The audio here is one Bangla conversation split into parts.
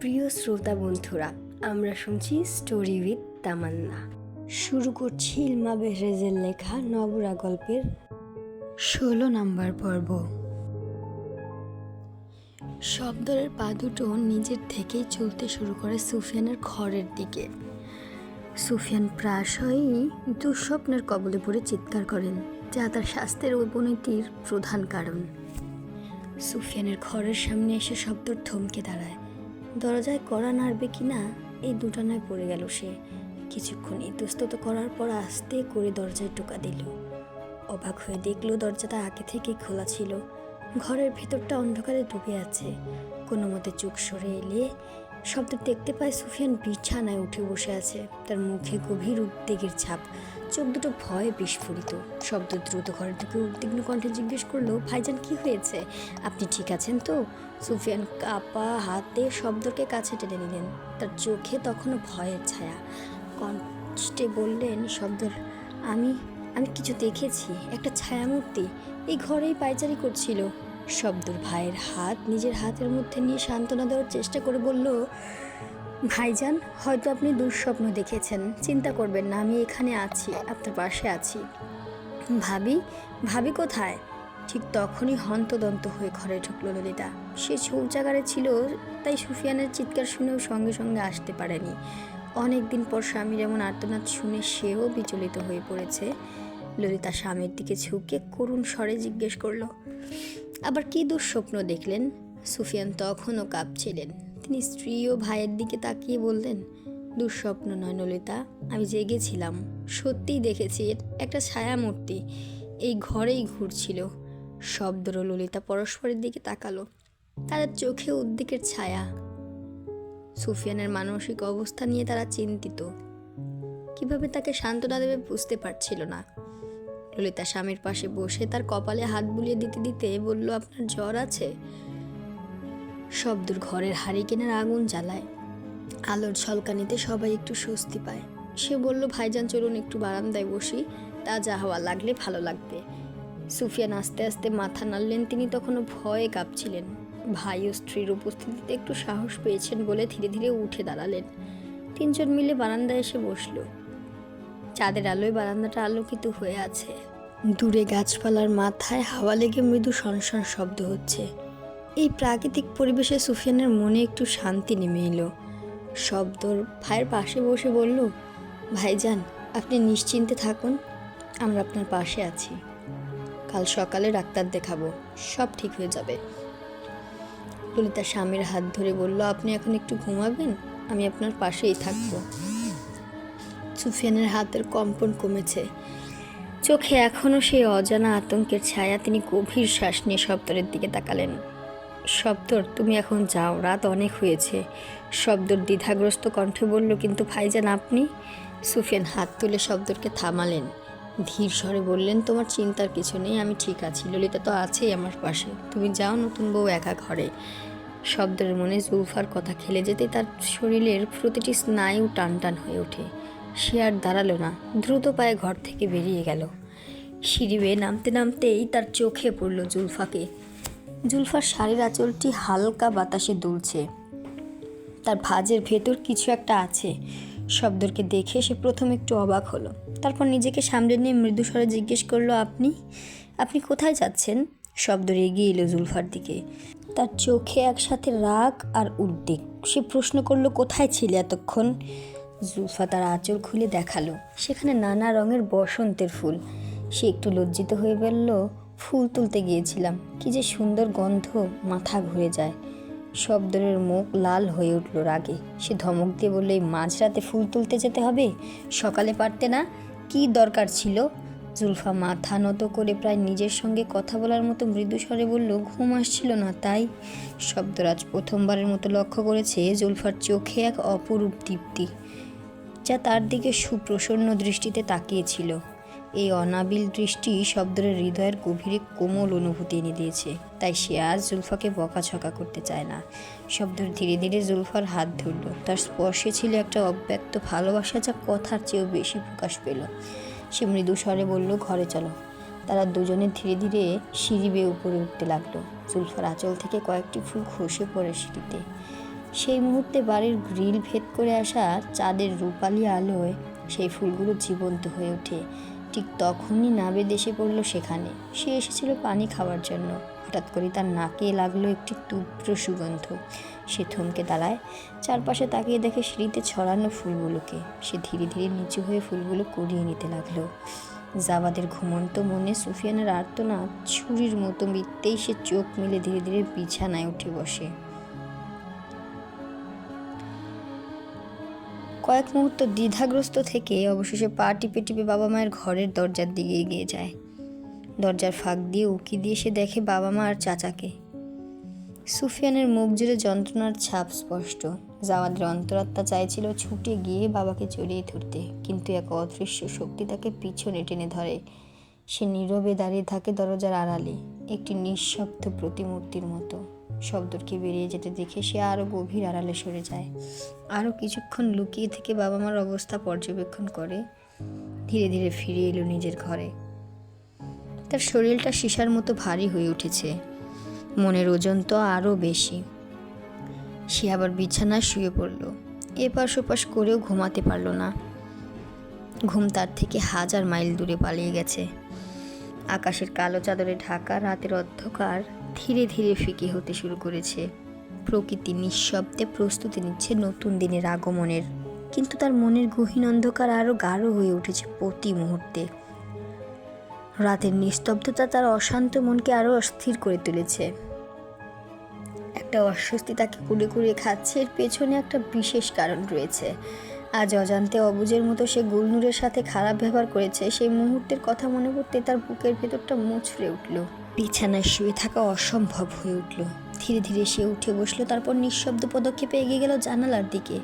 প্রিয় শ্রোতা বন্ধুরা, আমরা শুনছি স্টোরি উইথ তামান্না শুরু করছি ইলমা বেহরেজের লেখা নবরা গল্পের ষোলো নাম্বার পর্ব। শব্দরের পা দুটো নিজের থেকেই চলতে শুরু করে সুফিয়ানের ঘরের দিকে। সুফিয়ান প্রায়শই দুঃস্বপ্নের কবলে পড়ে চিৎকার করেন, যা তার স্বাস্থ্যের অবনতির প্রধান কারণ। সুফিয়ানের ঘরের সামনে এসে শব্দ থমকে দাঁড়ায়। দরজায় কড়া নাড়বে কি না, এই দুটানায় পড়ে গেল সে। কিছুক্ষণ ইতস্তত করার পর আস্তে করে দরজায় টোকা দিল। অবাক হয়ে দেখল দরজাটা আগে থেকেই খোলা ছিল। ঘরের ভেতরটা অন্ধকারে ডুবে আছে। কোনো মতে চোখ সরে এলে শব্দ দেখতে পায় সুফিয়ান বিছানায় উঠে বসে আছে। তার মুখে গভীর উদ্বেগের ছাপ। চোখ দুটো ভয়ে বিস্ফোরিত। শব্দ দ্রুত ঘরের থেকে উদ্বিগ্ন কণ্ঠে জিজ্ঞেস করল, ভাইজান, কি হয়েছে? আপনি ঠিক আছেন তো? সুফিয়ান কাপা হাতে শব্দকে কাছে টেনে নিলেন। তার চোখে তখনও ভয়ের ছায়া। কষ্টে বললেন, শব্দর, আমি আমি কিছু দেখেছি। একটা ছায়ামূর্তি। এই ঘরেই পায়চারি করছিল। শব্দর ভাইয়ের হাত নিজের হাতের মধ্যে নিয়ে সান্ত্বনা দেওয়ার চেষ্টা করে বলল, ভাইজান, হয়তো আপনি দুঃস্বপ্ন দেখেছেন। চিন্তা করবেন না, আমি এখানে আছি, আপনার পাশে আছি। ভাবি ভাবি কোথায়? ঠিক তখনই হন্তদন্ত হয়ে ঘরে ঢুকলো ললিতা। সে শৌচাগারে ছিল, তাই সুফিয়ানের চিৎকার শুনেও সঙ্গে সঙ্গে আসতে পারেনি। অনেক দিন পর স্বামীর এমন আর্তনাদ শুনে সেও বিচলিত হয়ে পড়েছে। ললিতা স্বামীর দিকে ঝুঁকে করুণ স্বরে জিজ্ঞেস করল আবার কি দুঃস্বপ্ন দেখলেন? সুফিয়ান তখনও কাঁপছিলেন। তিনি স্ত্রী ও ভাইয়ের দিকে তাকিয়ে বললেন, দুঃস্বপ্ন নয় ললিতা, আমি জেগেছিলাম। সত্যিই দেখেছি একটা ছায়ামূর্তি এই ঘরেই ঘুরছিল। শব্দর ললিতা পরস্পরের দিকে তাকালো। তাদের চোখে উদ্বেগের ছায়া। সুফিয়ানের মানসিক অবস্থা নিয়ে তারা চিন্তিত। কীভাবে তাকে সান্ত্বনা দেবে বুঝতে পারছিল না। ললিতা স্বামীর পাশে বসে তার কপালে হাত বুলিয়ে দিতে দিতে বলল, আপনার জ্বর আছে? শব্দর ঘরের হাড়ি হারিকেনের আগুন জ্বালায়। আলোর ঝলকানিতে সবাই একটু স্বস্তি পায়। সে বলল, ভাইজান, চলুন একটু বারান্দায় বসি। তাজা হাওয়া লাগলে ভালো লাগবে। সুফিয়ান আস্তে আস্তে মাথা নাড়লেন, তিনি তখনও ভয়ে কাঁপছিলেন। ভাই ও স্ত্রীর উপস্থিতিতে একটু সাহস পেয়েছেন বলে ধীরে ধীরে উঠে দাঁড়ালেন। তিনজন মিলে বারান্দায় এসে বসল। চাঁদের আলোয় বারান্দাটা আলোকিত হয়ে আছে। দূরে গাছপালার মাথায় হাওয়া লেগে মৃদু সনসন শব্দ হচ্ছে। এই প্রাকৃতিক পরিবেশে সুফিয়ানের মনে একটু শান্তি নেমে এলো। শব্দর ভাইয়ের পাশে বসে বলল, ভাইজান, আপনি নিশ্চিন্তে থাকুন, আমরা আপনার পাশে আছি। কাল সকালে ডাক্তার দেখাবো, সব ঠিক হয়ে যাবে। ললিতা স্বামীর হাত ধরে বলল, আপনি এখন একটু ঘুমাবেন, আমি আপনার পাশেই থাকব। সুফিয়ানের হাতের কম্পন কমেছে। চোখে এখনও সেই অজানা আতঙ্কের ছায়া তিনি গভীর শ্বাস নিয়ে শব্দরের দিকে তাকালেন। শব্দর, তুমি এখন যাও, রাত অনেক হয়েছে। শব্দর দ্বিধাগ্রস্ত কণ্ঠে বলল, কিন্তু ভাইজান, আপনি? সুফিয়ান হাত তুলে শব্দরকে থামালেন। ধীর স্বরে বললেন, তোমার চিন্তার কিছু নেই, আমি ঠিক আছি, ললিতা তো আছেই আমার পাশে। তুমি যাও, নতুন বউ একা ঘরে। শব্দের মনে জুলফার কথা খেলে যেতে তার শরীরের প্রতিটি স্নায়ু টান টান হয়ে ওঠে। সে আর দাঁড়াল না। দ্রুত পায়ে ঘর থেকে বেরিয়ে গেল। সিঁড়ি বেয়ে নামতে নামতেই তার চোখে পড়ল জুলফাকে। জুলফার শাড়ির আঁচলটি হালকা বাতাসে দুলছে। তার ভাজের ভেতর কিছু একটা আছে। শব্দরকে দেখে সে প্রথম একটু অবাক হলো। তারপর নিজেকে সামনে নিয়ে মৃদুস্বরে জিজ্ঞেস করল, আপনি আপনি কোথায় যাচ্ছেন? শব্দর এগিয়ে এলো জুলফার দিকে। তার চোখে একসাথে রাগ আর উদ্বেগ। সে প্রশ্ন করল, কোথায় ছিলে এতক্ষণ? জুলফা তার আঁচল খুলে দেখাল। সেখানে নানা রঙের বসন্তের ফুল। সে একটু লজ্জিত হয়ে বলল, ফুল তুলতে গিয়েছিলাম। কি যে সুন্দর গন্ধ মাথা ঘুরে যায়। শব্দরের মুখ লাল হয়ে উঠল রাগে। সে ধমক দিয়ে বলল, এই মাঝরাতে ফুল তুলতে যেতে হবে? সকালে পারতে না? কি দরকার ছিল? জুলফা মাথা নত করে প্রায় নিজের সঙ্গে কথা বলার মতো মৃদু স্বরে বলল, ঘুম আসছিল না, তাই? শব্দরাজ প্রথমবারের মতো লক্ষ্য করেছে জুলফার চোখে এক অপরূপ দীপ্তি যা তার দিকে সুপ্রসন্ন দৃষ্টিতে তাকিয়েছিল। এই অনাবিল দৃষ্টি শব্দের হৃদয়ের গভীরে কোমল অনুভূতি এনে দিয়েছে। তাই সে আজ জুলফাকে বকাঝকা করতে চায় না। শব্দর ধীরে ধীরে জুলফার হাত ধরল। তার স্পর্শে ছিল একটা অব্যক্ত ভালোবাসা যা কথার চেয়েও বেশি প্রকাশ পেল। সে মৃদু স্বরে বলল, ঘরে চলো। তারা দুজনে ধীরে ধীরে সিঁড়ি বেয়ে উপরে উঠতে লাগল। জুলফার আঁচল থেকে কয়েকটি ফুল খসে পড়ে সিঁড়িতে। সেই মুহূর্তে বাড়ির গ্রিল ভেদ করে আসা চাঁদের রূপালি আলোয় সেই ফুলগুলো জীবন্ত হয়ে ওঠে। ঠিক তখনই নাবে দেশে পড়ল সেখানে। সে এসেছিল পানি খাওয়ার জন্য। হঠাৎ করে তার নাকে লাগল একটি তীব্র সুগন্ধ। সে থমকে দাঁড়ায়। চারপাশে তাকিয়ে দেখে সিঁড়িতে ছড়ানো ফুলগুলোকে। সে ধীরে ধীরে নিচু হয়ে ফুলগুলো কুড়িয়ে নিতে লাগল। জাবাদের ঘুমন্ত মনে সুফিয়ানের আর্তনাদ ছুরির মতো মিথ্যেই সে চোখ মেলে ধীরে ধীরে বিছানায় উঠে বসে। কয়েক মুহূর্ত দ্বিধাগ্রস্ত থেকে অবশেষে পা টিপে টিপে বাবা মায়ের ঘরের দরজার দিকে এগিয়ে যায়। দরজার ফাঁক দিয়ে উকি দিয়ে সে দেখে বাবা মা আর চাচাকে। সুফিয়ানের মুখ জুড়ে যন্ত্রণার ছাপ স্পষ্ট। জাওয়াদের অন্তরাত্মা চাইছিল ছুটে গিয়ে বাবাকে জড়িয়ে ধরতে, কিন্তু এক অদৃশ্য শক্তি তাকে পিছনে টেনে ধরে। সে নীরবে দাঁড়িয়ে থাকে দরজার আড়ালে, একটি নিঃশব্দ প্রতিমূর্তির মতো। শব্দকে বেরিয়ে যেতে দেখে সে আরও গভীর আড়ালে সরে যায়। আরও কিছুক্ষণ লুকিয়ে থেকে বাবা মার অবস্থা পর্যবেক্ষণ করে। ধীরে ধীরে ফিরে এলো নিজের ঘরে। তার শরীরটা সীসার মতো ভারী হয়ে উঠেছে। মনের ওজন তো আরও বেশি। সে আবার বিছানায় শুয়ে পড়ল। এপাশ ওপাশ করেও ঘুমাতে পারল না। ঘুম তার থেকে হাজার মাইল দূরে পালিয়ে গেছে। আকাশের কালো চাদরে ঢাকা, রাতের অন্ধকার। ধীরে ধীরে ফিকে হতে শুরু করেছে। প্রকৃতি নিঃশব্দে প্রস্তুতি নিচ্ছে নতুন দিনের আগমনের। কিন্তু তার মনের গহীন অন্ধকার আরও গাঢ় হয়ে উঠেছে প্রতি মুহূর্তে। রাতের নিস্তব্ধতা তার অশান্ত মনকে আরও অস্থির করে তুলেছে। একটা অস্বস্তি তাকে কুড়ে কুড়ে খাচ্ছে, এর পেছনে একটা বিশেষ কারণ রয়েছে। আজ অজান্তে অবুজের মতো সে গুলনুরের সাথে খারাপ ব্যবহার করেছে সেই মুহূর্তের কথা মনে করতে তার বুকের ভেতরটা মুচড়ে উঠল। বিছানায় শুয়ে থাকা অসম্ভব হয়ে উঠল। ধীরে ধীরে সে উঠে বসল, তারপর নিঃশব্দ পদক্ষেপে এগিয়ে গেল জানালার দিকে।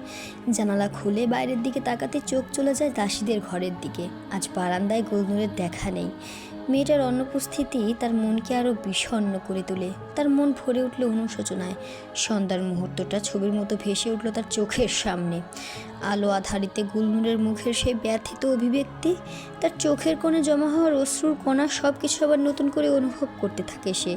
জানালা খুলে বাইরের দিকে তাকাতে চোখ চলে যায় দাসীদের ঘরের দিকে। আজ বারান্দায় গুলনুরের দেখা নেই। মেয়েটার অনুপস্থিতি তার মনকে আরও বিষণ্ণ করে তোলে। তার মন ভরে উঠল অনুশোচনায়। সন্ধ্যার মুহূর্তটা ছবির মতো ভেসে উঠল তার চোখের সামনে। আলো আধারিতে গুলনুরের মুখের সেই ব্যথিত অভিব্যক্তি, তার চোখের কোণে জমা হওয়ার অশ্রুর কণা সব কিছু আবার নতুন করে অনুভব করতে থাকে সে।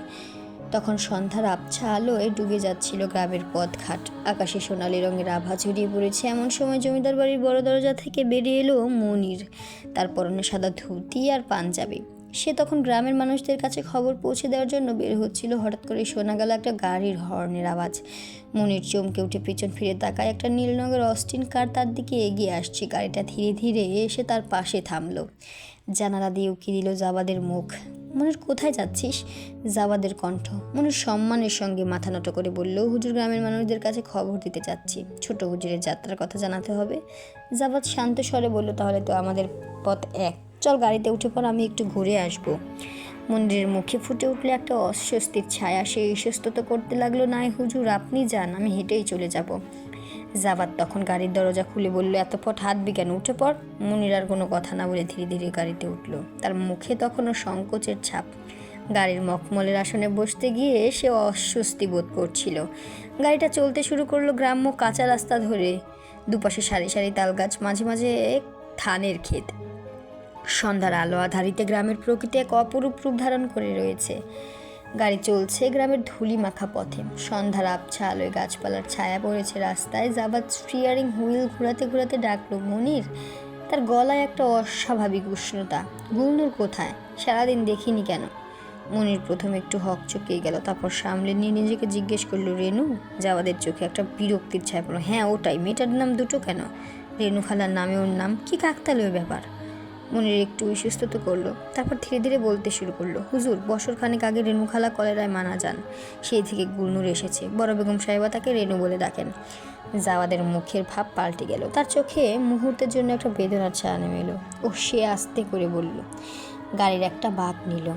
তখন সন্ধ্যার আবছা আলোয় ডুবে যাচ্ছিল গ্রামের পথঘাট। আকাশে সোনালি রঙের আভা ছড়িয়ে পড়েছে এমন সময় জমিদার বাড়ির বড় দরজা থেকে বেরিয়ে এলো মনির। তার পরনে সাদা ধুতি আর পাঞ্জাবি। সে তখন গ্রামের মানুষদের কাছে খবর পৌঁছে দেওয়ার জন্য বের হচ্ছিল। হঠাৎ করে শোনা গেল একটা গাড়ির হর্নের আওয়াজ। মনির চমকে উঠে পিছন ফিরে তাকায়। একটা নীল রঙের অস্টিন কার তার দিকে এগিয়ে আসছে। গাড়িটা ধীরে ধীরে এসে তার পাশে থামলো। জানালা দিয়ে উকি দিল জাবাদের মুখ। মনির, কোথায় যাচ্ছিস? জাবাদের কণ্ঠ। মনির সম্মানের সঙ্গে মাথা নত করে বলল, হুজুর, গ্রামের মানুষদের কাছে খবর দিতে যাচ্ছি ছোট হুজুরের যাত্রার কথা জানাতে হবে। জাবাদ শান্ত স্বরে বলল, তাহলে তো আমাদের পথ এক। চল গাড়িতে উঠে পর আমি একটু ঘুরে আসব। মন্দিরের মুখে ফুটে উঠলে একটা অস্বস্তির ছায়া, সে ইস্যস্তত করতে লাগল, নাই হুজুর, আপনি যান, আমি হেঁটেই চলে যাব। জাবাদ তখন গাড়ির দরজা খুলে বলল, এত পট হাঁটবি কেন উঠে পড়? মনির আর কোনো কথা না বলে ধীরে ধীরে গাড়িতে উঠল। তার মুখে তখনও সংকোচের ছাপ। গাড়ির মখমলের আসনে বসতে গিয়ে সে অস্বস্তি বোধ করছিল। গাড়িটা চলতে শুরু করল গ্রাম্য কাঁচা রাস্তা ধরে। দুপাশে সারি সারি তাল গাছ মাঝে মাঝে ধানের ক্ষেত। সন্ধ্যার আলো আধারিতে গ্রামের প্রকৃতি এক অপরূপ রূপ ধারণ করে রয়েছে। গাড়ি চলছে গ্রামের ধুলি মাখা পথে। সন্ধ্যার আবছা আলোয় গাছপালার ছায়া পড়েছে রাস্তায়। জাবাদ স্টিয়ারিং হুইল ঘোরাতে ঘোরাতে ডাকলো মনির। তার গলায় একটা অস্বাভাবিক উষ্ণতা। গুলনুর কোথায়? সারাদিন দেখিনি কেন? মনির প্রথমে একটু হক চকিয়ে গেল, তারপর সামলে নিয়ে নিজেকে জিজ্ঞেস করল, রেনু? জাওয়াদের চোখে একটা বিরক্তির ছায়া পড়ল। হ্যাঁ ওটাই। মেয়েটার নাম দুটো কেন? রেনু খালার নামে ওর নাম। কি কাকতালীয় ব্যাপার? মনির একটু ইস্যস্তত করল, তারপর ধীরে ধীরে বলতে শুরু করল, হুজুর, বছর খানেক আগে রেণুখালা কলেরায় মানা যান। সেই থেকে গুলনুর এসেছে। বড় বেগম সাহেবা তাকে রেণু বলে ডাকেন। জাওয়াদের মুখের ভাব পাল্টে গেল। তার চোখে মুহূর্তের জন্য একটা বেদনার ছায়া নেমে এলো। ও সে আস্তে করে বলল, গাড়ির একটা বাঘ নিল।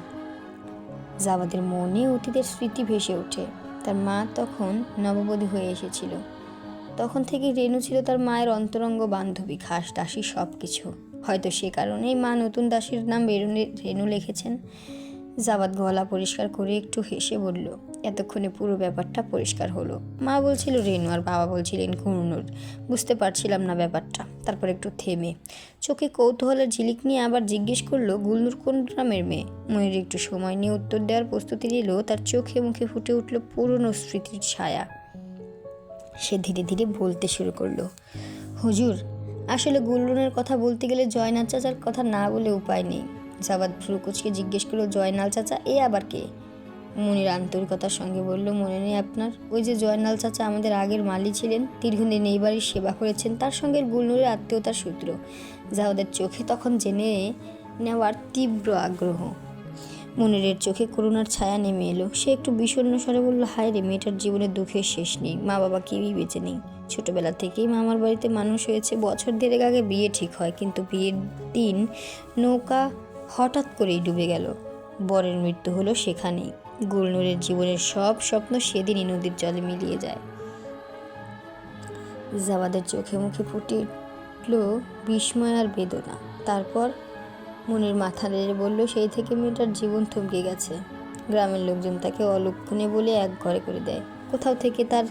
জাওয়াদের মনে অতীতের স্মৃতি ভেসে ওঠে। তার মা তখন নববধূ হয়ে এসেছিল। তখন থেকে রেণু ছিল তার মায়ের অন্তরঙ্গ বান্ধবী, খাস দাসী সব কিছু হয়তো সে কারণেই মা নতুন দাসীর নাম রেণু রেণু লিখেছেন। জাবাদ গলা পরিষ্কার করে একটু হেসে বলল, এতক্ষণে পুরো ব্যাপারটা পরিষ্কার হলো। মা বলছিল, রেণু আর বাবা বলছিলেন ঘুরনুর বুঝতে পারছিলাম না ব্যাপারটা। তারপর একটু থেমে। চোখে কৌতূহলের ঝিলিক নিয়ে আবার জিজ্ঞেস করল গুলনুর কোন গ্রামের মেয়ে? ময়ূর একটু সময় নিয়ে উত্তর দেওয়ার প্রস্তুতি নিল, তার চোখে মুখে ফুটে উঠল পুরনো স্মৃতির ছায়া। সে ধীরে ধীরে বলতে শুরু করল, হুজুর আসলে গুল্লুনের কথা বলতে গেলে জয়নাল চাচার কথা না বলে উপায় নেই। জাবাদ ভ্রুকুচকে জিজ্ঞেস করল, জয়নাল চাচা, এ আবার কে? মনির আন্তরিকতার সঙ্গে বলল, মনে নেই আপনার। ওই যে জয়নাল চাচা আমাদের আগের মালি ছিলেন, দীর্ঘদিন এই বাড়ির সেবা করেছেন, তার সঙ্গে গুলনুরের আত্মীয়তার সূত্র। যা ওদের চোখে তখন জেনে নেওয়ার তীব্র আগ্রহ। মনিরের চোখে করুণার ছায়া নেমে এলো। সে একটু বিষণ্ণ স্বরে বলল, হায় রে, মেয়েটার জীবনে দুঃখের শেষ নেই। মা বাবা কেউই বেঁচে নেই। ছোটবেলা থেকেই মামার বাড়িতে মানুষ হয়েছে। বছর দেড়েক আগে বিয়ে ঠিক হয়, কিন্তু বিয়ের দিন নৌকা হঠাৎ করেই ডুবে গেল। বরের মৃত্যু হলো সেখানেই। গুলনুরের জীবনের সব স্বপ্ন সেদিনই নদীর জলে মিলিয়ে যায়। জাবাদের চোখে মুখে ফুটে উঠল বিস্ময় আর বেদনা। তারপর মনের মাথা নেড়ে বলল, সেই থেকে মেয়েটার জীবন থমকে গেছে। গ্রামের লোকজন তাকে অলক্ষণে বলে এক ঘরে করে দেয়। কোথাও থেকে তার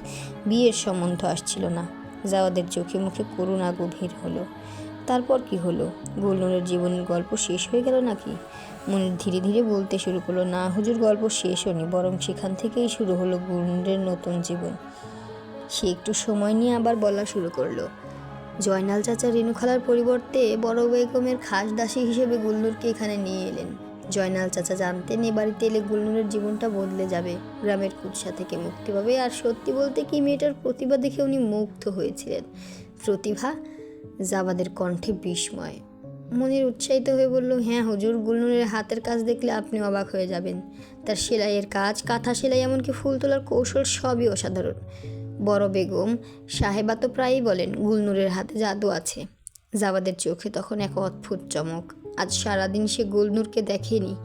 বিয়ের সম্বন্ধ আসছিল না। জাওয়াদের চোখে মুখে করুণা গভীর হলো। তারপর কি হলো? গুলনুরের জীবনের গল্প শেষ হয়ে গেল নাকি? মনির ধীরে ধীরে বলতে শুরু করল, না, হুজুর, গল্প শেষ হয়নি, বরং সেখান থেকেই শুরু হলো গুলনুরের নতুন জীবন। সে একটু সময় নিয়ে আবার বলা শুরু করল, জয়নাল চাচা রেণুখালার পরিবর্তে বড় বেগমের খাস দাসী হিসেবে গুলনুরকে এখানে নিয়ে এলেন। জয়নাল চাচা জানতেন এ বাড়িতে এলে গুলনুরের জীবনটা বদলে যাবে। গ্রামের কুৎসা থেকে মুক্তি পাবে আর সত্যি বলতে কি মেয়েটার প্রতিভা দেখে উনি মুগ্ধ হয়েছিলেন। প্রতিভা জাবাদের কণ্ঠে বিস্ময়। মনির উৎসাহিত হয়ে বলল হ্যাঁ হুজুর, গুলনুরের হাতের কাজ দেখলে আপনি অবাক হয়ে যাবেন। তার সেলাইয়ের কাজ, কাঁথা সেলাই, এমনকি ফুল তোলার কৌশল সবই অসাধারণ। বড় বেগম সাহেবা তো প্রায়ই বলেন, গুলনুরের হাতে জাদু আছে। জাবাদের চোখে তখন এক অদ্ভুত চমক। আজ সারাদিন সে গুলনুরকে দেখেনি।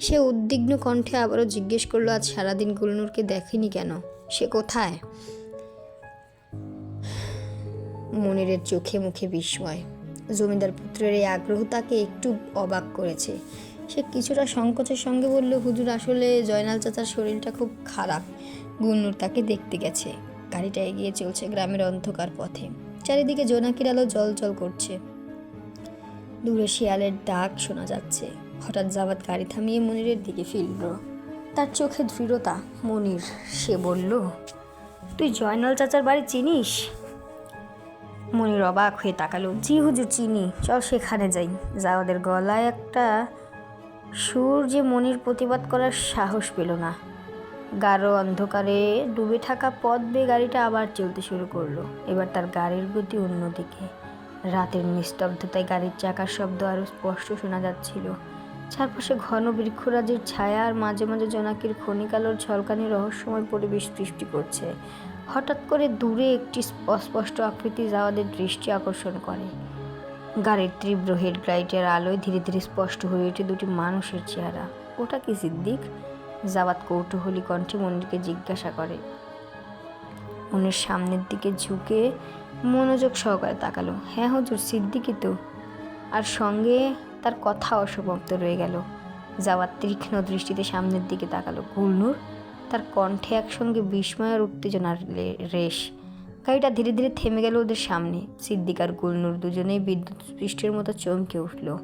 সে উদ্বিগ্ন কণ্ঠে আবারও জিজ্ঞেস করল, আজ সারাদিন গুলনুরকে দেখেনি কেন? সে কোথায়? মনিরের চোখে মুখে বিস্ময়। জমিদার পুত্রের এই আগ্রহ তাকে একটু অবাক করেছে। সে কিছুটা সংকোচের সঙ্গে বলল, হুজুর, আসলে জয়নাল চাচার শরীরটা খুব খারাপ। গুলনুর তাকে দেখতে গেছে। গাড়িটা এগিয়ে চলছে গ্রামের অন্ধকার পথে। চারিদিকে জোনাকির আলো জল জল করছে। দূরে শিয়ালের ডাক শোনা যাচ্ছে। হঠাৎ জাবাদ গাড়ি থামিয়ে মনিরের দিকে ফিরল। তার চোখে দৃঢ়তা। মনির, সে বলল, তুই জয়নাল চাচার বাড়ি চিনিস? মনির অবাক হয়ে তাকালো। জি হুজুর, চিনি। চল সেখানে যাই। জাওয়াদের গলায় একটা সুর যে মনির প্রতিবাদ করার সাহস পেল না। গাঢ় অন্ধকারে ডুবে থাকা পথ বেয়ে গাড়িটা আবার চলতে শুরু করল। এবার তার গাড়ির গতি অন্যদিকে। রাতের নিস্তব্ধতায় গাড়ির চাকার শব্দ আরও স্পষ্ট শোনা যাচ্ছিল। চারপাশে ঘন বৃক্ষরাজের ছায়া আর মাঝে মাঝে জোনাকির খনিকালোর ঝলকানি রহস্যময় পরিবেশ সৃষ্টি করছে। হঠাৎ করে দূরে একটি অস্পষ্ট আকৃতি যাওয়াদের দৃষ্টি আকর্ষণ করে। গাড়ির তীব্র হেডলাইটের আলোয় ধীরে ধীরে স্পষ্ট হয়ে ওঠে দুটি মানুষের চেহারা। ওটা কি সিদ্দিক? জাবাত কৌতূহলী কণ্ঠে মনিরকে জিজ্ঞাসা করে। মনের সামনের দিকে ঝুঁকে মনোযোগ সহকারে তাকালো। হ্যাঁ হুজুর সিদ্দিকই তো। আর সঙ্গে তার কথা অসমাপ্ত রয়ে গেল। যাওয়ার তীক্ষ্ণ দৃষ্টিতে সামনের দিকে তাকালো। গুলনুর, তার কণ্ঠে একসঙ্গে বিস্ময় আর উত্তেজনার রেশ। গাড়িটা ধীরে ধীরে থেমে গেল ওদের সামনে। সিদ্দিক আর গুলনুর দুজনেই বিদ্যুৎ স্পৃষ্টের মতো চমকে উঠল।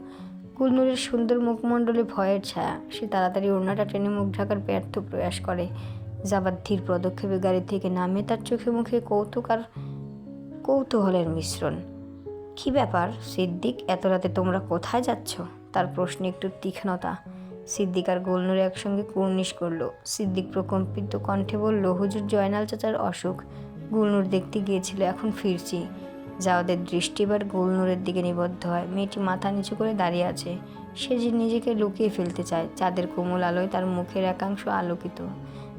গুলনুরের সুন্দর মুখমণ্ডলে ভয়ের ছায়া। সে তাড়াতাড়ি ওড়নাটা টেনে মুখ ঢাকার ব্যর্থ প্রয়াস করে। যাবার ধীর পদক্ষেপে গাড়ি থেকে নামে তার চোখে মুখে কৌতুক আর কৌতূহলের মিশ্রণ। কি ব্যাপার, সিদ্দিক, এত রাতে তোমরা কোথায় যাচ্ছ? তার প্রশ্নে একটু তীক্ষ্ণতা। সিদ্দিক আর গোলনুর একসঙ্গে কুর্নিশ করল। সিদ্দিক প্রকম্পিত কণ্ঠে বলল, হুজুর জয়নাল চাচার অসুখ। গুলনুর দেখতে গিয়েছিল, এখন ফিরছি। যাওয়াদের দৃষ্টি এবার গুলনুরের দিকে নিবদ্ধ হয়। মেয়েটি মাথা নিচু করে দাঁড়িয়ে আছে। সে যে নিজেকে লুকিয়ে ফেলতে চায়, চাঁদের কোমল আলোয় তার মুখের একাংশ আলোকিত।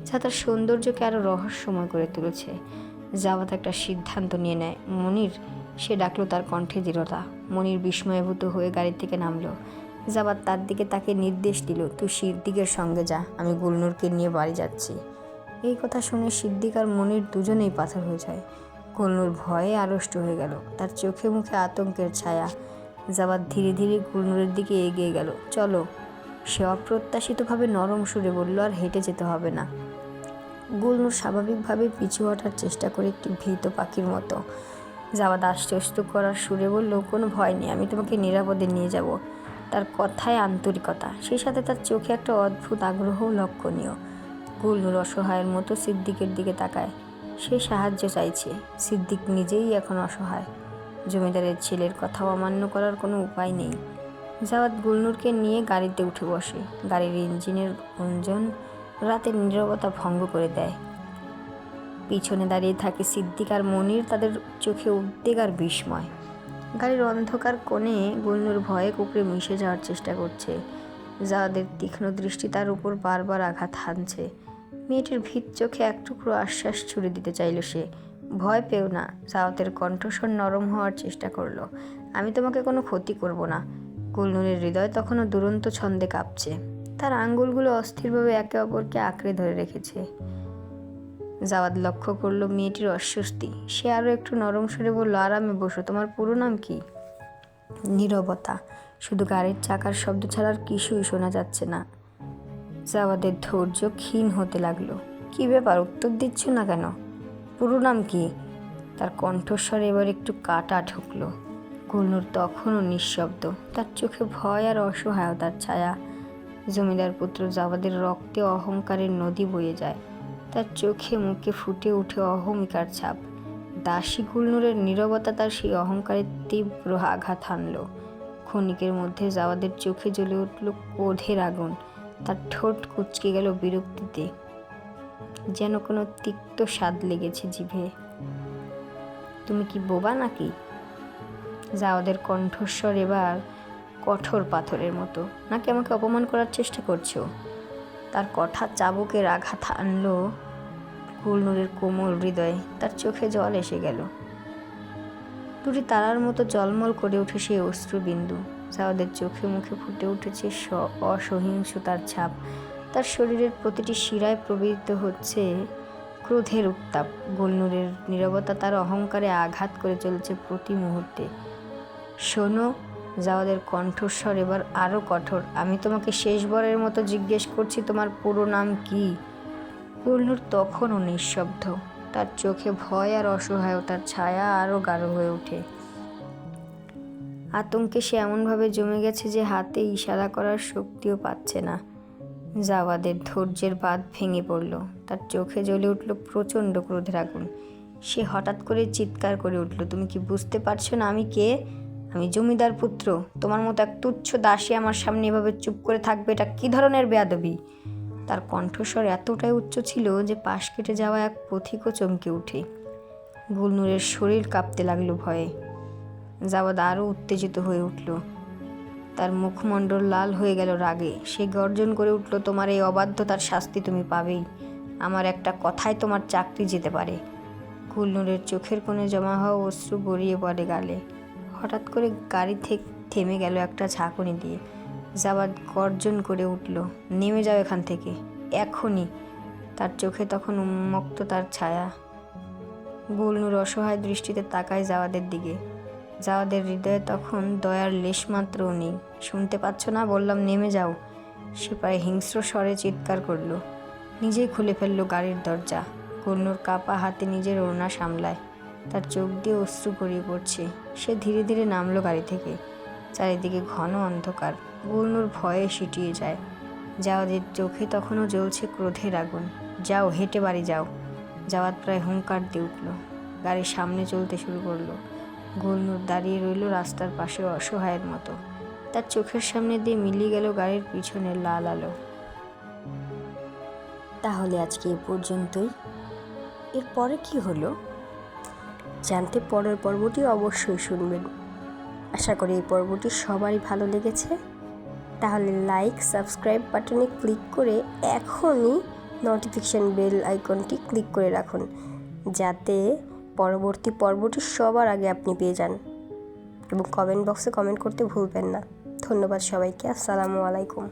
যা তার সৌন্দর্যকে আরও রহস্যময় করে তুলেছে। জাওয়াত একটা সিদ্ধান্ত নিয়ে নেয়। মনির, সে ডাকলো তার কণ্ঠে দৃঢ়তা। মনির বিস্ময়ভূত হয়ে গাড়ি থেকে নামলো। জাবাত তার দিকে তাকে নির্দেশ দিল, তুই সিদ্দিকের সঙ্গে যা, আমি গুলনুরকে নিয়ে বাড়ি যাচ্ছি। এই কথা শুনে সিদ্দিক আর মনির দুজনেই পাথর হয়ে যায়। গুলনুর ভয়ে আড়ষ্ট হয়ে গেল। তার চোখে মুখে আতঙ্কের ছায়া। জাবাত ধীরে ধীরে গুলনুরের দিকে এগিয়ে গেল। চলো। সে অপ্রত্যাশিতভাবে নরম সুরে বলল, আর হেঁটে যেতে হবে না। গুলনুর স্বাভাবিকভাবে পিছু হটার চেষ্টা করে একটি ভীত পাখির মতো। জাওয়াদ আশ্বস্ত করার সুরে বলল, কোনো ভয় নেই, আমি তোমাকে নিরাপদে নিয়ে যাব তার কথায় আন্তরিকতা, সেই সাথে তার চোখে একটা অদ্ভুত আগ্রহও লক্ষণীয়। গুলনুর অসহায়ের মতো সিদ্দিকের দিকে তাকায়। সে সাহায্য চাইছে, সিদ্দিক নিজেই এখন অসহায়। জমিদারের ছেলের কথা অমান্য করার কোনো উপায় নেই। জাওয়াত গুলনুরকে নিয়ে গাড়িতে উঠে বসে। গাড়ির ইঞ্জিনের গুঞ্জন রাতের নীরবতা ভঙ্গ করে দেয়। পিছনে দাঁড়িয়ে থাকে সিদ্দিক আর মনির তাদের চোখে উদ্বেগ আর বিস্ময়। গাড়ির অন্ধকার কোণে গুলনুর ভয়ে কুকড়ে মিশে যাওয়ার চেষ্টা করছে। যাদের তীক্ষ্ণ দৃষ্টি তার উপর বারবার আঘাত হানছে। মেয়েটির ভিত চোখে এক টুকরো আশ্বাস ছুড়ে দিতে চাইল সে। ভয় পেও না জাওয়াতের কণ্ঠস্বর নরম হওয়ার চেষ্টা করল। আমি তোমাকে কোনো ক্ষতি করব না। গুলনুরের হৃদয় তখনও দুরন্ত ছন্দে কাঁপছে। তার আঙ্গুলগুলো অস্থিরভাবে একে অপরকে আঁকড়ে ধরে রেখেছে। জাওয়াদ লক্ষ্য করল মেয়েটির অস্বস্তি। সে আরও একটু নরম সরে বলল, আরামে বসো, তোমার পুরো নাম কি? নীরবতা। শুধু গাড়ির চাকার শব্দ ছাড়া আর কিছুই শোনা যাচ্ছে না। জাওয়াদের ধৈর্য ক্ষীণ হতে লাগল। কি ব্যাপার? উত্তর দিচ্ছ না কেন? পুরো নাম কি? তার কণ্ঠস্বর এবার একটু কাটা ঢুকলো গুলনুর তখনও নিঃশব্দ। তার চোখে ভয় আর অসহায়তার ছায়া। জমিদার পুত্র জাওয়াদের রক্তে অহংকারের নদী বয়ে যায়। তার চোখে মুখে ফুটে উঠে অহমিকার ছাপ। দাসী গুলনুরের নীরবতা তার সেই অহংকারের তীব্র আঘাত হানলো। ক্ষণিকের মধ্যে জাওয়াদের চোখে জ্বলে উঠল ক্রোধের আগুন। তার ঠোঁট কুচকে গেল বিরক্তিতে। যেন কোনো তিক্ত স্বাদ লেগেছে জিভে। তুমি কি বোবা নাকি? জাওয়াদের কণ্ঠস্বর এবার কঠোর পাথরের মতো। নাকি আমাকে অপমান করার চেষ্টা করছ? তার কথা চাবুকের আঘাত আনলো গুলনুরের কোমল হৃদয়ে। তার চোখে জল এসে গেল। দুটি তারার মতো জলমল করে উঠে সেই অশ্রুবিন্দু। জাওয়াদের চোখে মুখে ফুটে উঠেছে অসহিংসতার ছাপ। তার শরীরের প্রতিটি শিরায় প্রবৃত্ত হচ্ছে ক্রোধের উত্তাপ। গুলনুরের নীরবতা তার অহংকারে আঘাত করে চলেছে প্রতি মুহূর্তে। শোনো জাওয়াদের কণ্ঠস্বর এবার আরও কঠোর। আমি তোমাকে শেষবারের মতো জিজ্ঞেস করছি, তোমার পুরো নাম কি? গুলনুর তখনও নিঃশব্দ। তার চোখে ভয় আর অসহায়তার ছায়া আরও গাঢ় হয়ে ওঠে। আতঙ্কে সে এমনভাবে জমে গেছে যে হাতে ইশারা করার শক্তিও পাচ্ছে না। জাওয়াদের ধৈর্যের বাঁধ ভেঙে পড়ল। তার চোখে জ্বলে উঠল প্রচণ্ড ক্রোধের আগুন। সে হঠাৎ করে চিৎকার করে উঠল, তুমি কি বুঝতে পারছ না আমি কে? আমি জমিদার পুত্র, তোমার মতো এক তুচ্ছ দাসী আমার সামনে এভাবে চুপ করে থাকবে, এটা কী ধরনের বেয়াদবি? তার কণ্ঠস্বর এতটাই উচ্চ ছিল যে পাশ কেটে যাওয়া এক পথিকও চমকে উঠে। গুলনুরের শরীর কাঁপতে লাগল ভয়ে। জাওয়াদ আরও উত্তেজিত হয়ে উঠল। তার মুখমণ্ডল লাল হয়ে গেল রাগে। সে গর্জন করে উঠল, তোমার এই অবাধ্যতার শাস্তি তুমি পাবেই। আমার একটা কথায় তোমার চাকরি যেতে পারে। গুলনুরের চোখের কোণে জমা হওয়া অশ্রু গড়িয়ে পড়ে গালে। হঠাৎ করে গাড়ি থেকে, থেমে গেল একটা ঝাঁকুনি দিয়ে। জাবাদ গর্জন করে উঠল, নেমে যাও এখান থেকে, এখনই। তার চোখে তখন উন্মুক্ত তার ছায়া। গুলনুর অসহায় দৃষ্টিতে তাকায় জাওয়াদের দিকে। জাওয়াদের হৃদয়ে তখন দয়ার লেশমাত্রও নেই। শুনতে পাচ্ছ না? বললাম, নেমে যাও। সে প্রায় হিংস্র স্বরে চিৎকার করল। নিজেই খুলে ফেলল গাড়ির দরজা। গুলনুর কাপা হাতে নিজের ওড়না সামলায়। তার চোখ দিয়ে অশ্রু গড়িয়ে পড়ছে। সে ধীরে ধীরে নামলো গাড়ি থেকে। চারিদিকে ঘন অন্ধকার। গুলনুর ভয়ে সিটিয়ে যায়। জাওয়াদের চোখে তখনও জ্বলছে ক্রোধের আগুন। যাও, হেঁটে বাড়ি যাও। জাওয়াত প্রায় হুঙ্কার দিয়ে উঠল। গাড়ির সামনে চলতে শুরু করল। গুলনুর দাঁড়িয়ে রইল রাস্তার পাশে অসহায়ের মতো। তার চোখের সামনে দিয়ে মিলিয়ে গেল গাড়ির পিছনে লাল আলো। তাহলে আজকে এ পর্যন্তই। এরপরে কি হলো? জানতে পরের পর্বটি অবশ্যই শুনবেন। আশা করি এই পর্বটি সবারই ভালো লেগেছে। তাহলে লাইক সাবস্ক্রাইব বাটনে ক্লিক করে এখনই নোটিফিকেশান বেল আইকনটি ক্লিক করে রাখুন, যাতে পরবর্তী পর্বটি সবার আগে আপনি পেয়ে যান। এবং কমেন্ট বক্সে কমেন্ট করতে ভুলবেন না। ধন্যবাদ সবাইকে। আসসালামু আলাইকুম।